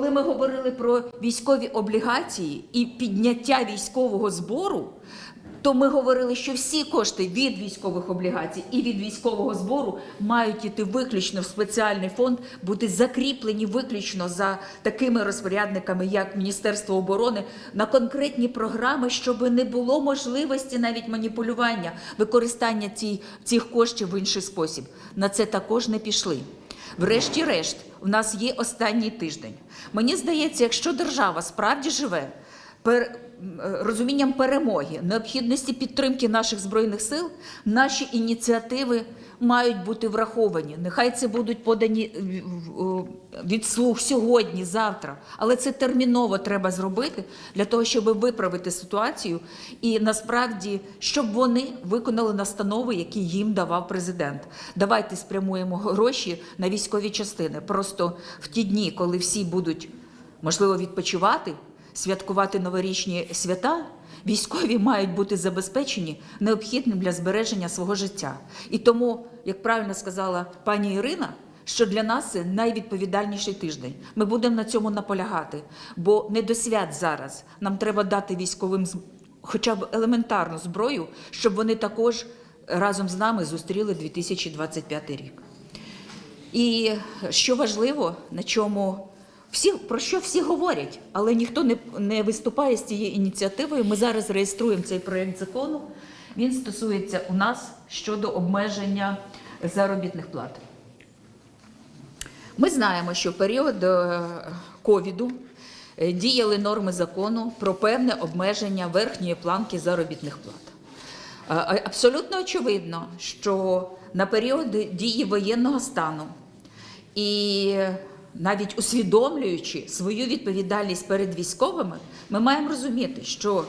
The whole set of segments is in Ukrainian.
Коли ми говорили про військові облігації і підняття військового збору, то ми говорили, що всі кошти від військових облігацій і від військового збору мають іти виключно в спеціальний фонд, бути закріплені виключно за такими розпорядниками, як Міністерство оборони, на конкретні програми, щоб не було можливості навіть маніпулювання, використання цих коштів в інший спосіб. На це також не пішли. Врешті-решт, у нас є останній тиждень. Мені здається, якщо держава справді живе пер, розумінням перемоги, необхідності підтримки наших збройних сил, наші ініціативи мають бути враховані. Нехай це будуть подані е, в- від слуг сьогодні, завтра, але це терміново треба зробити для того, щоб виправити ситуацію і насправді, щоб вони виконали настанови, які їм давав президент. Давайте спрямуємо гроші на військові частини. Просто в ті дні, коли всі будуть можливо відпочивати, святкувати новорічні свята. Військові мають бути забезпечені необхідним для збереження свого життя. І тому, як правильно сказала пані Ірина, що для нас це найвідповідальніший тиждень. Ми будемо на цьому наполягати, бо не до свят зараз. Нам треба дати військовим хоча б елементарну зброю, щоб вони також разом з нами зустріли 2025 рік. І що важливо, на чому всі про що всі говорять, але ніхто не, не виступає з цією ініціативою. Ми зараз реєструємо цей проєкт закону. Він стосується у нас щодо обмеження заробітних плат. Ми знаємо, що в період е, ковіду е, діяли норми закону про певне обмеження верхньої планки заробітних плат. Е, Абсолютно очевидно, що на період дії воєнного стану і навіть усвідомлюючи свою відповідальність перед військовими, ми маємо розуміти, що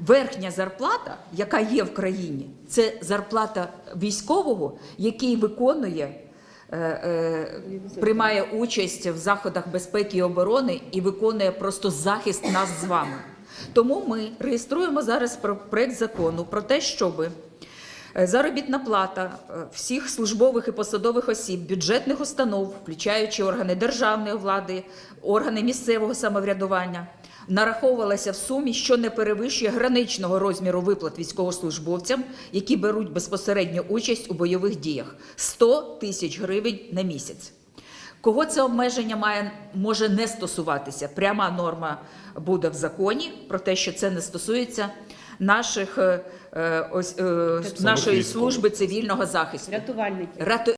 верхня зарплата, яка є в країні, це зарплата військового, який виконує. е, е, Приймає участь в заходах безпеки і оборони і виконує просто захист нас з вами. Тому ми реєструємо зараз про- проект закону про те, щоби Заробітна плата е, всіх службових і посадових осіб, бюджетних установ, включаючи органи державної влади, органи місцевого самоврядування, нараховувалася в сумі, що не перевищує граничного розміру виплат військовослужбовцям, які беруть безпосередню участь у бойових діях 100 тисяч гривень на місяць. Кого це обмеження має може не стосуватися? Пряма норма буде в законі про те, що це не стосується наших е, е, ось е, нашої служби цивільного захисту. Рятувальники. Ряту-